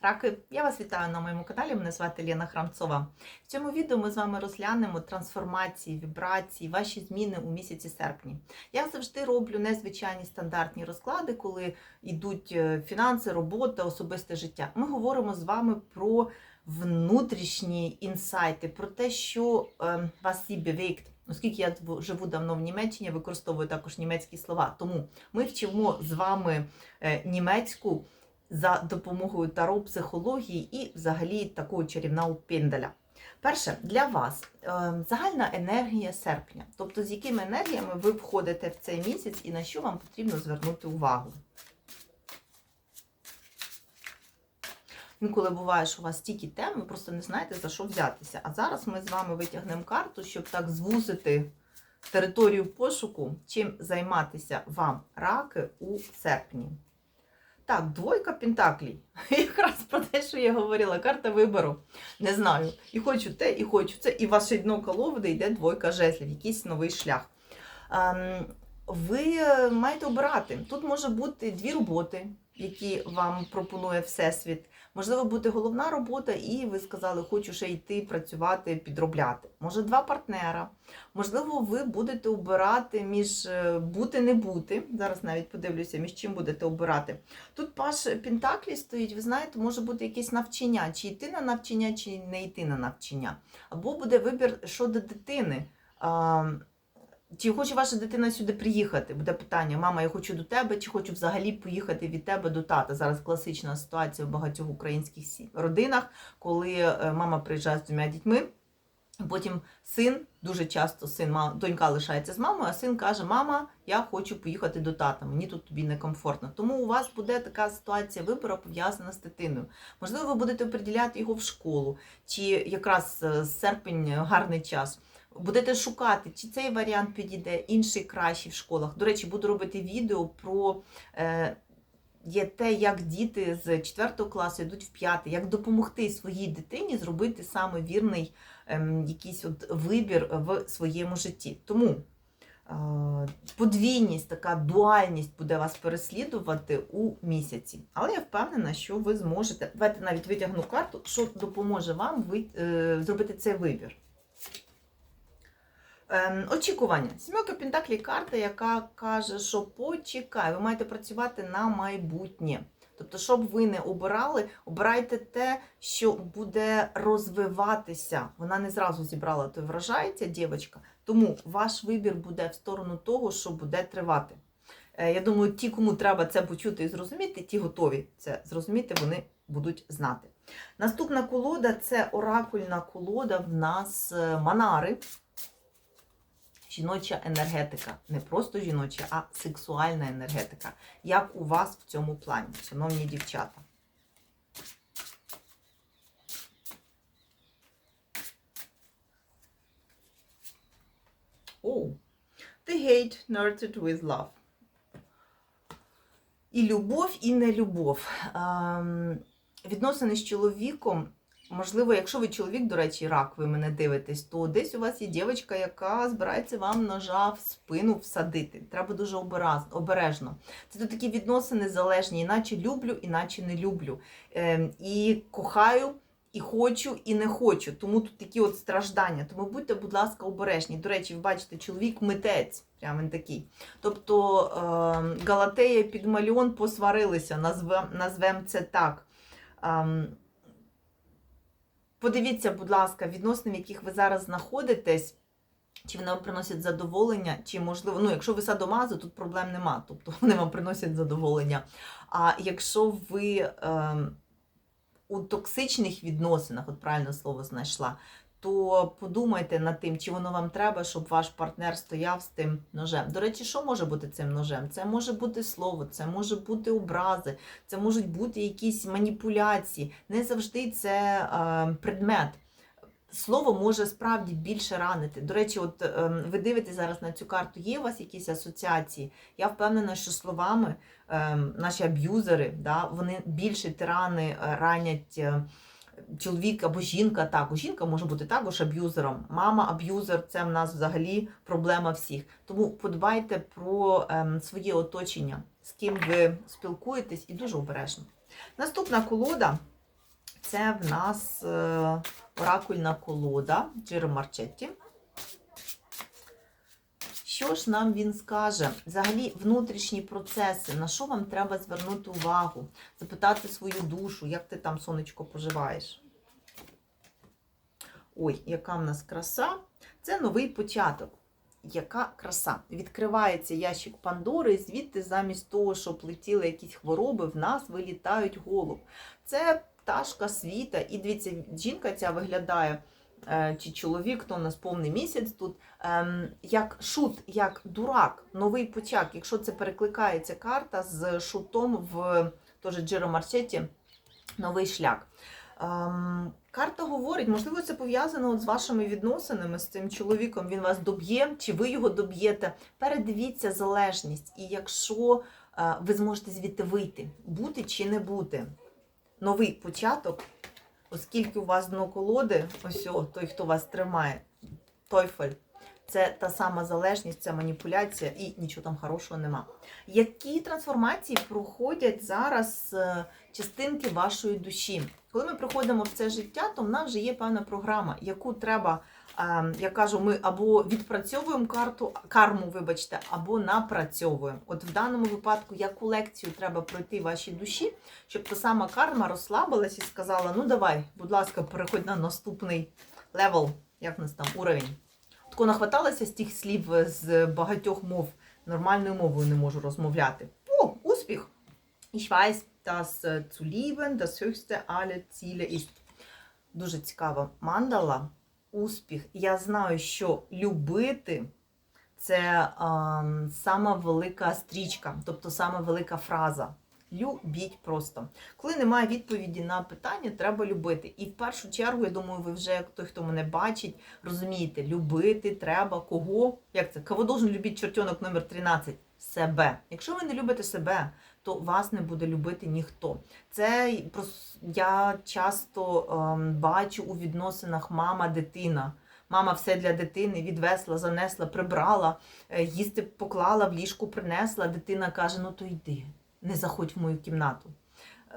Раки, я вас вітаю на моєму каналі. Мене звати Лена Храмцова. В цьому відео ми з вами розглянемо трансформації, вібрації, ваші зміни у місяці серпні. Я завжди роблю незвичайні стандартні розклади, коли йдуть е, фінанси, робота, особисте життя. Ми говоримо з вами про внутрішні інсайти, про те, що е, вас і bewegt. Оскільки я живу давно в Німеччині, використовую також німецькі слова. Тому ми вчимо з вами е, німецьку за допомогою таро психології і взагалі такого чарівного пенделя. Перше, для вас е, загальна енергія серпня, тобто з якими енергіями ви входите в цей місяць і на що вам потрібно звернути увагу. Інколи буває, що у вас стільки тем, ви просто не знаєте, за що взятися. А зараз ми з вами витягнемо карту, щоб так звузити територію пошуку, чим займатися вам раки у серпні. Так, двойка пентаклей. Якраз про те, що я говорила, карта вибору. Не знаю. І хочу те, і хочу це. І ваше дно коловоди йде двойка жезлів, якийсь новий шлях. Ем, ви маєте обирати. Тут може бути дві роботи, які вам пропонує Всесвіт. Можливо, буде головна робота, і ви сказали, хочу ще йти працювати, підробляти. Може, два партнера. Можливо, ви будете обирати між е, бути не бути. Зараз навіть подивлюся, між чим будете обирати. Тут паш Пентаклі стоїть, ви знаєте, може бути якесь навчання, чи йти на навчання, чи не йти на навчання. Або буде вибір щодо дитини. Чи хоче ваша дитина сюди приїхати? Буде питання: мама, я хочу до тебе, чи хочу взагалі поїхати від тебе до тата. Зараз класична ситуація в багатьох українських родинах, коли е, мама приїжджає з двома дітьми. Потім син, дуже часто син, донька лишається з мамою, а син каже: Мама, я хочу поїхати до тата, мені тут тобі некомфортно. Тому у вас буде така ситуація вибору пов'язана з дитиною. Можливо, ви будете оприділяти його в школу, чи якраз е, серпень гарний час. Будете шукати, чи цей варіант підійде, інший кращий в школах. До речі, буду робити відео про е, є те, як діти з 4 класу йдуть в 5, як допомогти своїй дитині зробити саме вірний ем, якийсь от вибір в своєму житті. Тому е, подвійність, така дуальність буде вас переслідувати у місяці. Але я впевнена, що ви зможете. Давайте навіть витягну карту, що допоможе вам е, зробити цей вибір. Ем, очікування. Сімейка Пентаклі карта, яка каже, що почекай, ви маєте працювати на майбутнє. Тобто, щоб ви не обирали, обирайте те, що буде розвиватися. Вона не зразу зібрала той врожай, ця дівчинка. Тому ваш вибір буде в сторону того, що буде тривати. Е, Я думаю, ті, кому треба це почути і зрозуміти, ті готові це зрозуміти, вони будуть знати. Наступна колода це оракульна колода в нас е, Манари жіноча енергетика. Не просто жіноча, а сексуальна енергетика. Як у вас в цьому плані, шановні дівчата? О, the hate nurtured with love. І любов, і нелюбов. Ем, відносини з чоловіком Можливо, якщо ви чоловік, до речі, рак, ви мене дивитесь, то десь у вас є дівчинка, яка збирається вам ножа в спину всадити. Треба дуже обережно. Це тут такі відносини залежні, іначе люблю, іначе не люблю. Ем, і кохаю, і хочу, і не хочу. Тому тут такі от страждання. Тому будьте, будь ласка, обережні. До речі, ви бачите, чоловік митець. Прямо він такий. Тобто ем, Галатея і Підмальон посварилися, назвем, назвем це так. Подивіться, будь ласка, відносини, в яких ви зараз знаходитесь, чи вони вам приносять задоволення, чи можливо, ну, якщо ви садомазо, тут проблем нема, тобто вони вам приносять задоволення. А якщо ви е, у токсичних відносинах, от правильно слово знайшла, то подумайте над тим, чи воно вам треба, щоб ваш партнер стояв з тим ножем. До речі, що може бути цим ножем? Це може бути слово, це може бути образи, це можуть бути якісь маніпуляції. Не завжди це е, предмет. Слово може справді більше ранити. До речі, от е, ви дивитесь зараз на цю карту, є у вас якісь асоціації? Я впевнена, що словами е, наші аб'юзери, да, вони більше тирани е, ранять. Е, чоловік або жінка також. Жінка може бути також аб'юзером. Мама аб'юзер це в нас взагалі проблема всіх. Тому подбайте про ем, своє оточення, з ким ви спілкуєтесь, і дуже обережно. Наступна колода це в нас е, оракульна колода Джиро Марчетті. Що ж нам він скаже? Взагалі, внутрішні процеси, на що вам треба звернути увагу, запитати свою душу, як ти там, сонечко, поживаєш? Ой, яка в нас краса! Це новий початок. Яка краса! Відкривається ящик Пандори, і звідти замість того, щоб летіли якісь хвороби, в нас вилітають голуб. Це пташка світа. І дивіться, жінка ця виглядає, чи чоловік, то у нас повний місяць тут, ем, як шут, як дурак, новий початок. Якщо це перекликається карта з шутом в теж Джиро Марчеті, новий шлях. Ем, карта говорить, можливо, це пов'язано з вашими відносинами з цим чоловіком. Він вас доб'є, чи ви його доб'єте. Передивіться залежність. І якщо е, ви зможете звідти вийти, бути чи не бути. Новий початок, оскільки у вас дно колоди, ось о, той, хто вас тримає, тойфель. Це та сама залежність, це маніпуляція і нічого там хорошого нема. Які трансформації проходять зараз е, частинки вашої душі? Коли ми приходимо в це життя, то в нас вже є певна програма, яку треба, е, я кажу, ми або відпрацьовуємо карту, карму, вибачте, або напрацьовуємо. От в даному випадку, яку лекцію треба пройти вашій душі, щоб та сама карма розслабилась і сказала: ну давай, будь ласка, переходь на наступний левел, як в нас там уровень. Тако нахваталася з тих слів з багатьох мов. Нормальною мовою не можу розмовляти. О, успіх! Ich weiß, dass zu lieben das höchste aller Ziele ist. Дуже цікава мандала. Успіх. Я знаю, що любити це ем, сама велика стрічка, тобто сама велика фраза. Любіть просто. Коли немає відповіді на питання, треба любити. І в першу чергу, я думаю, ви вже, той, хто мене бачить, розумієте, любити треба кого? Як це? Кого должен любити чортенок номер 13? Себе. Якщо ви не любите себе, то вас не буде любити ніхто. Це я часто ем, бачу у відносинах мама-дитина. Мама все для дитини відвесла, занесла, прибрала, е, їсти поклала, в ліжку принесла. Дитина каже: ну то йди, не заходь в мою кімнату.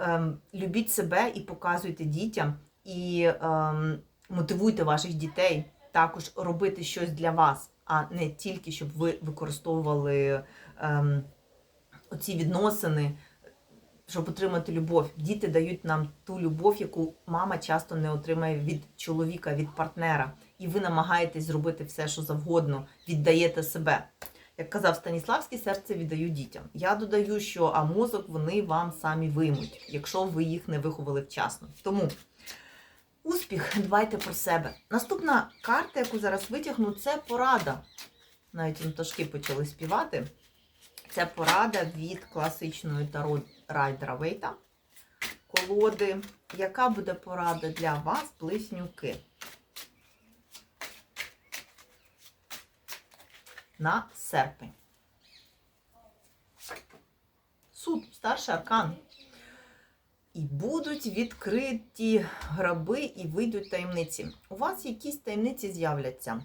Ем, любіть себе і показуйте дітям, і ем, мотивуйте ваших дітей також робити щось для вас, а не тільки щоб ви використовували ем, оці відносини, щоб отримати любов. Діти дають нам ту любов, яку мама часто не отримає від чоловіка, від партнера. І ви намагаєтесь зробити все, що завгодно, віддаєте себе. Як казав Станіславський, серце віддаю дітям. Я додаю, що а мозок вони вам самі виймуть, якщо ви їх не виховали вчасно. Тому успіх, дбайте про себе. Наступна карта, яку зараз витягну, це порада. Навіть он пташки почали співати. Це порада від класичної таро Райдера Вейта. Колоди. Яка буде порада для вас, близнюки? На серпень. Суд, старший аркан. І будуть відкриті граби і вийдуть таємниці. У вас якісь таємниці з'являться,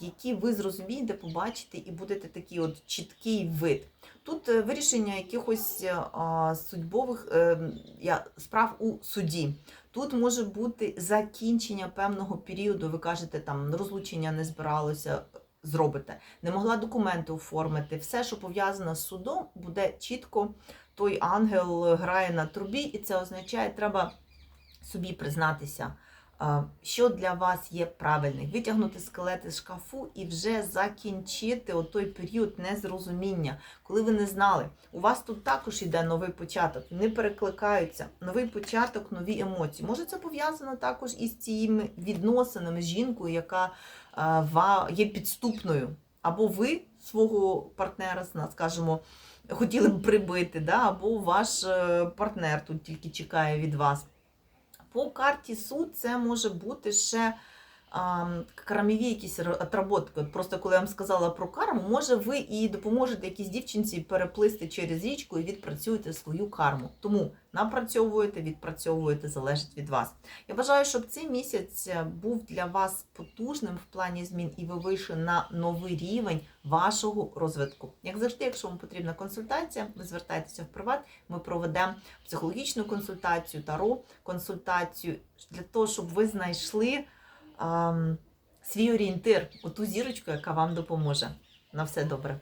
які ви зрозумієте, побачите, і будете такий от чіткий вид. Тут е, вирішення якихось е, а, судьбових е, я- справ у суді. Тут може бути закінчення певного періоду. Ви кажете, там розлучення не збиралося, зробите. Не могла документи оформити. Все, що пов'язано з судом, буде чітко. Той ангел грає на трубі, і це означає, треба собі признатися, що для вас є правильним. Витягнути скелети з шкафу і вже закінчити той період незрозуміння, коли ви не знали. У вас тут також йде новий початок, вони перекликаються. Новий початок, нові емоції. Може, це пов'язано також із цими відносинами з жінкою, яка є підступною. Або ви свого партнера, скажімо, хотіли б прибити, да? або ваш е, партнер тут тільки чекає від вас. По карті суд це може бути ще кармові якісь отработки. От просто коли я вам сказала про карму, може ви і допоможете якійсь дівчинці переплисти через річку і відпрацюєте свою карму. Тому напрацьовуєте, відпрацьовуєте, залежить від вас. Я бажаю, щоб цей місяць е, був для вас потужним в плані змін, і ви вийшли на новий рівень вашого розвитку. Як завжди, якщо вам потрібна консультація, ви звертайтеся в приват. Ми проведемо психологічну консультацію, таро консультацію для того, щоб ви знайшли свій орієнтир, оту зірочку, яка вам допоможе. На все добре.